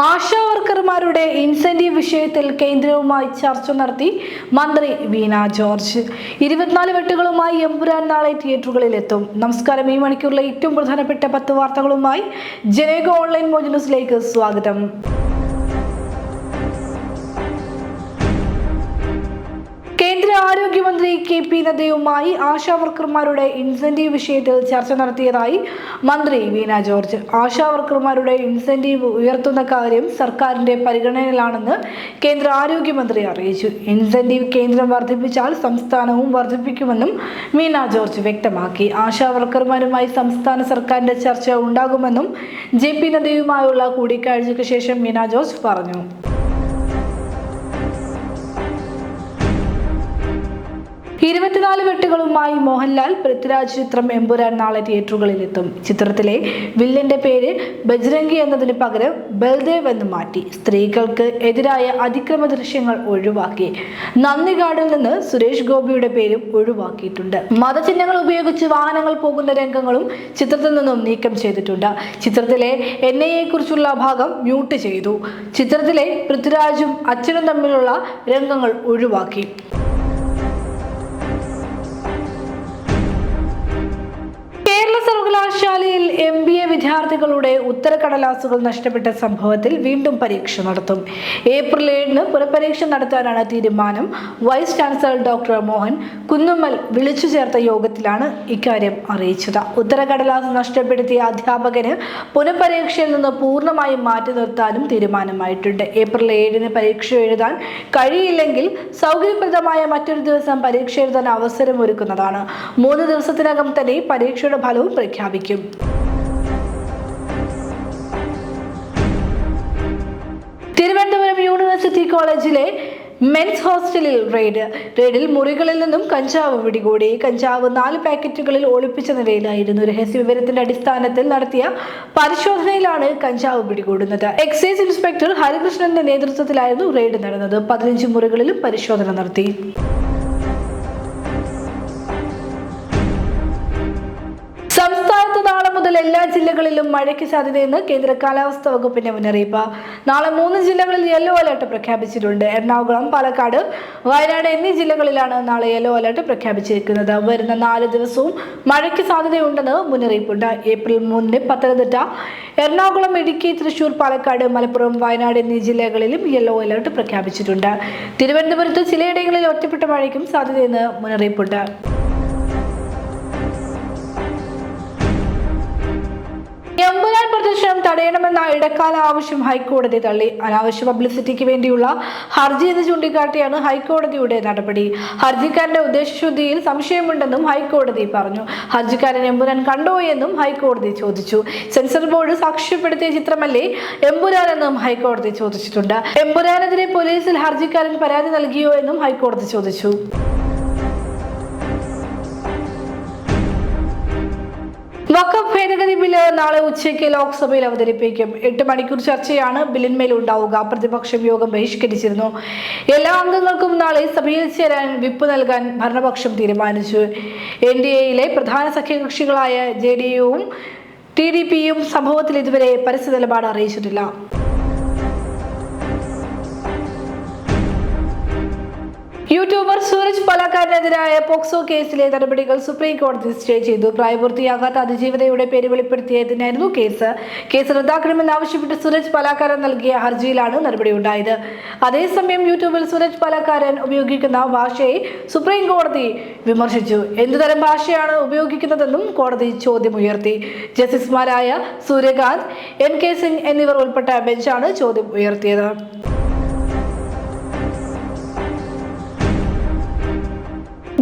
ആശാ വർക്കർമാരുടെ ഇൻസെന്റീവ് വിഷയത്തിൽ കേന്ദ്രവുമായി ചർച്ച നടത്തി മന്ത്രി വീണ ജോർജ്. ഇരുപത്തിനാല് വെട്ടുകളുമായി എമ്പുരാൻ നാളെ തിയേറ്ററുകളിലെത്തും. നമസ്കാരം. ഈ മണിക്കൂറിലെ ഏറ്റവും പ്രധാനപ്പെട്ട പത്ത് വാർത്തകളുമായി ജനേഗ ഓൺലൈൻ മോജ് ന്യൂസിലേക്ക് സ്വാഗതം. ആരോഗ്യമന്ത്രി കെ പി നദ്ദയുമായി ആശാ വർക്കർമാരുടെ ഇൻസെന്റീവ് വിഷയത്തിൽ ചർച്ച നടത്തിയതായി മന്ത്രി വീണ ജോർജ്. ആശാ വർക്കർമാരുടെ ഇൻസെന്റീവ് ഉയർത്തുന്ന കാര്യം സർക്കാരിന്റെ പരിഗണനയിലാണെന്ന് കേന്ദ്ര ആരോഗ്യമന്ത്രി അറിയിച്ചു. ഇൻസെന്റീവ് കേന്ദ്രം വർദ്ധിപ്പിച്ചാൽ സംസ്ഥാനവും വർദ്ധിപ്പിക്കുമെന്നും വീണ ജോർജ് വ്യക്തമാക്കി. ആശാ വർക്കർമാരുമായി സംസ്ഥാന സർക്കാരിന്റെ ചർച്ച ഉണ്ടാകുമെന്നും ജെ പി നദ്ദയുമായുള്ള കൂടിക്കാഴ്ചയ്ക്ക് ശേഷം വീണ ജോർജ് പറഞ്ഞു. ഇരുപത്തിനാല് വെട്ടുകളുമായി മോഹൻലാൽ പൃഥ്വിരാജ് ചിത്രം എമ്പുരാൻ നാളെ തിയേറ്ററുകളിൽ എത്തും ചിത്രത്തിലെ വില്ലന്റെ പേര് ബജ്രംഗി എന്നതിന് പകരം ബൽദേവ് എന്ന് മാറ്റി. സ്ത്രീകൾക്ക് എതിരായ അതിക്രമ ദൃശ്യങ്ങൾ ഒഴിവാക്കി. നന്ദിഗാഡിൽ നിന്ന് സുരേഷ് ഗോപിയുടെ പേരും ഒഴിവാക്കിയിട്ടുണ്ട്. മതചിഹ്നങ്ങൾ ഉപയോഗിച്ച് വാഹനങ്ങൾ പോകുന്ന രംഗങ്ങളും ചിത്രത്തിൽ നിന്നും നീക്കം ചെയ്തിട്ടുണ്ട്. ചിത്രത്തിലെ എൻ ഐ കുറിച്ചുള്ള ഭാഗം മ്യൂട്ട് ചെയ്തു. ചിത്രത്തിലെ പൃഥ്വിരാജും അച്ഛനും തമ്മിലുള്ള രംഗങ്ങൾ ഒഴിവാക്കി. വിദ്യാർത്ഥികളുടെ ഉത്തരക്കടലാസുകൾ നഷ്ടപ്പെട്ട സംഭവത്തിൽ വീണ്ടും പരീക്ഷ നടത്തും. ഏപ്രിൽ ഏഴിന് പുനഃപരീക്ഷ നടത്താനാണ് തീരുമാനം. Vice chancellor doctor Mohan Kunnummal വിളിച്ചു ചേർത്ത യോഗത്തിലാണ് ഇക്കാര്യം അറിയിച്ചത്. ഉത്തരക്കടലാസ് നഷ്ടപ്പെടുത്തിയ അധ്യാപകന് പുനഃപരീക്ഷയിൽ നിന്ന് പൂർണമായും മാറ്റി നിർത്താനും തീരുമാനമായിട്ടുണ്ട്. ഏപ്രിൽ ഏഴിന് പരീക്ഷ എഴുതാൻ കഴിയില്ലെങ്കിൽ സൗകര്യപ്രദമായ മറ്റൊരു ദിവസം പരീക്ഷ എഴുതാൻ അവസരം ഒരുക്കുന്നതാണ് മൂന്ന് ദിവസത്തിനകം തന്നെ പരീക്ഷയുടെ ഫലവും പ്രഖ്യാപിക്കും. യൂണിവേഴ്സിറ്റി കോളേജിലെ മെൻസ് ഹോസ്റ്റലിൽ റെയ്ഡ് റെയ്ഡിൽ മുറികളിൽ നിന്നും കഞ്ചാവ് പിടികൂടി. കഞ്ചാവ് നാല് പാക്കറ്റുകളിൽ ഒളിപ്പിച്ച നിലയിലായിരുന്നു രഹസ്യ വിവരത്തിന്റെ അടിസ്ഥാനത്തിൽ നടത്തിയ പരിശോധനയിലാണ് കഞ്ചാവ് പിടികൂടുന്നത്. എക്സൈസ് ഇൻസ്പെക്ടർ ഹരികൃഷ്ണന്റെ നേതൃത്വത്തിലായിരുന്നു റെയ്ഡ് നടന്നത്. പതിനഞ്ച് മുറികളിലും പരിശോധന നടത്തി. നാളെ എല്ലാ ജില്ലകളിലും മഴയ്ക്ക് സാധ്യതയെന്ന് കേന്ദ്ര കാലാവസ്ഥാ വകുപ്പിന്റെ മുന്നറിയിപ്പ്. നാളെ മൂന്ന് ജില്ലകളിൽ യെല്ലോ അലർട്ട് പ്രഖ്യാപിച്ചിട്ടുണ്ട്. എറണാകുളം പാലക്കാട് വയനാട് എന്നീ ജില്ലകളിലാണ് നാളെ യെല്ലോ അലർട്ട് പ്രഖ്യാപിച്ചിരിക്കുന്നത്. വരുന്ന നാല് ദിവസവും മഴയ്ക്ക് സാധ്യതയുണ്ടെന്ന് മുന്നറിയിപ്പുണ്ട്. ഏപ്രിൽ മൂന്നിന് പത്തനംതിട്ട എറണാകുളം ഇടുക്കി തൃശൂർ പാലക്കാട് മലപ്പുറം വയനാട് എന്നീ ജില്ലകളിലും യെല്ലോ അലർട്ട് പ്രഖ്യാപിച്ചിട്ടുണ്ട്. തിരുവനന്തപുരത്ത് ചിലയിടങ്ങളിൽ ഒറ്റപ്പെട്ട മഴയ്ക്കും സാധ്യതയെന്ന് മുന്നറിയിപ്പുണ്ട്. എമ്പുരാൻ പ്രദർശനം തടയണമെന്ന ഇടക്കാല ആവശ്യം ഹൈക്കോടതി തള്ളി. അനാവശ്യ പബ്ലിസിറ്റിക്ക് വേണ്ടിയുള്ള ഹർജി എന്ന് ചൂണ്ടിക്കാട്ടിയാണ് ഹൈക്കോടതിയുടെ നടപടി. ഹർജിക്കാരന്റെ ഉദ്ദേശശുദ്ധിയിൽ സംശയമുണ്ടെന്നും ഹൈക്കോടതി പറഞ്ഞു. ഹർജിക്കാരൻ എമ്പുരാൻ കണ്ടോ എന്നും ഹൈക്കോടതി ചോദിച്ചു. സെൻസർ ബോർഡ് സാക്ഷ്യപ്പെടുത്തിയ ചിത്രമല്ലേ എമ്പുരാൻ എന്നും ഹൈക്കോടതി ചോദിച്ചിട്ടുണ്ട്. എമ്പുരാനെതിരെ പോലീസിൽ ഹർജിക്കാരൻ പരാതി നൽകിയോ എന്നും ഹൈക്കോടതി ചോദിച്ചു. വഖഫ് ഭേദഗതി ബില്ല് നാളെ ഉച്ചയ്ക്ക് ലോക്സഭയിൽ അവതരിപ്പിക്കും. എട്ട് മണിക്കൂർ ചർച്ചയാണ് ബില്ലിന്മേൽ ഉണ്ടാവുക പ്രതിപക്ഷം യോഗം ബഹിഷ്കരിച്ചിരുന്നു. എല്ലാ അംഗങ്ങൾക്കും നാളെ സഭയിൽ ചേരാൻ വിപ്പ് നൽകാൻ ഭരണപക്ഷം തീരുമാനിച്ചു. എൻ ഡി എയിലെ പ്രധാന സഖ്യകക്ഷികളായ ജെ ഡി യുവും ടി ഡി പിയും സംഭവത്തിൽ ഇതുവരെ പരസ്യ നിലപാട് അറിയിച്ചിട്ടില്ല. യൂട്യൂബർ സൂരജ് പലക്കാരനെതിരായ പോക്സോ കേസിലെ നടപടികൾ സുപ്രീം കോടതി സ്റ്റേ ചെയ്തു. പ്രായപൂർത്തിയാകാത്ത അതിജീവതയുടെ പേര് വെളിപ്പെടുത്തിയതിനായിരുന്നു കേസ്. കേസ് റദ്ദാക്കണമെന്നാവശ്യപ്പെട്ട് സൂരജ് പലാക്കാരൻ നൽകിയ ഹർജിയിലാണ് നടപടി ഉണ്ടായത് അതേസമയം യൂട്യൂബിൽ സൂരജ് പലാക്കാരൻ ഉപയോഗിക്കുന്ന ഭാഷയെ സുപ്രീം കോടതി വിമർശിച്ചു. എന്തുതരം ഭാഷയാണ് ഉപയോഗിക്കുന്നതെന്നും കോടതി ചോദ്യമുയർത്തി. ജസ്റ്റിസുമാരായ സൂര്യകാന്ത് എൻ കെ സിംഗ് എന്നിവർ ഉൾപ്പെട്ട ബെഞ്ചാണ് ചോദ്യം ഉയർത്തിയത്.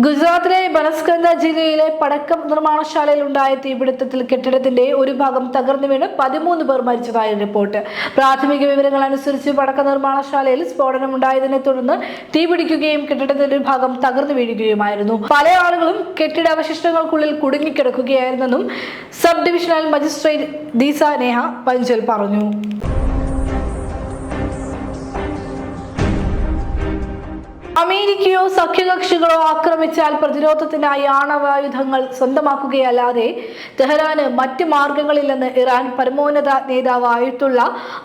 ഗുജറാത്തിലെ ബനസ്കന്ദ ജില്ലയിലെ പടക്കം നിർമ്മാണശാലയിൽ ഉണ്ടായ തീപിടുത്തത്തിൽ കെട്ടിടത്തിന്റെ ഒരു ഭാഗം തകർന്നു വീണ് പതിമൂന്ന് പേർ മരിച്ചതായി റിപ്പോർട്ട്. പ്രാഥമിക വിവരങ്ങൾ അനുസരിച്ച് പടക്ക നിർമ്മാണശാലയിൽ സ്ഫോടനം ഉണ്ടായതിനെ തുടർന്ന് തീപിടിക്കുകയും കെട്ടിടത്തിന്റെ ഒരു ഭാഗം തകർന്നു വീഴുകയുമായിരുന്നു. പല ആളുകളും കെട്ടിട അവശിഷ്ടങ്ങൾക്കുള്ളിൽ കുടുങ്ങിക്കിടക്കുകയായിരുന്നെന്നും sub divisional magistrate Deesa Neha Panchal പറഞ്ഞു. അമേരിക്കയോ സഖ്യകക്ഷികളോ ആക്രമിച്ചാൽ പ്രതിരോധത്തിനായി ആണവായുധങ്ങൾ സ്വന്തമാക്കുകയല്ലാതെ തെഹ്റാന് മറ്റ് മാർഗങ്ങളില്ലെന്ന് ഇറാൻ പരമോന്നത നേതാവായിട്ടുള്ള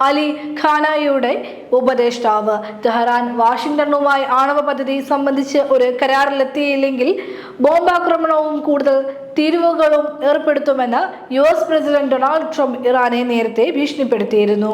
അലി ഖാനായിയുടെ ഉപദേഷ്ടാവ്. തെഹ്റാൻ വാഷിംഗ്ടണുമായി ആണവ പദ്ധതി സംബന്ധിച്ച് ഒരു കരാറിലെത്തിയില്ലെങ്കിൽ ബോംബാക്രമണവും കൂടുതൽ തീരുവകളും ഏർപ്പെടുത്തുമെന്ന് U S president Donald Trump ഇറാനെ നേരത്തെ ഭീഷണിപ്പെടുത്തിയിരുന്നു.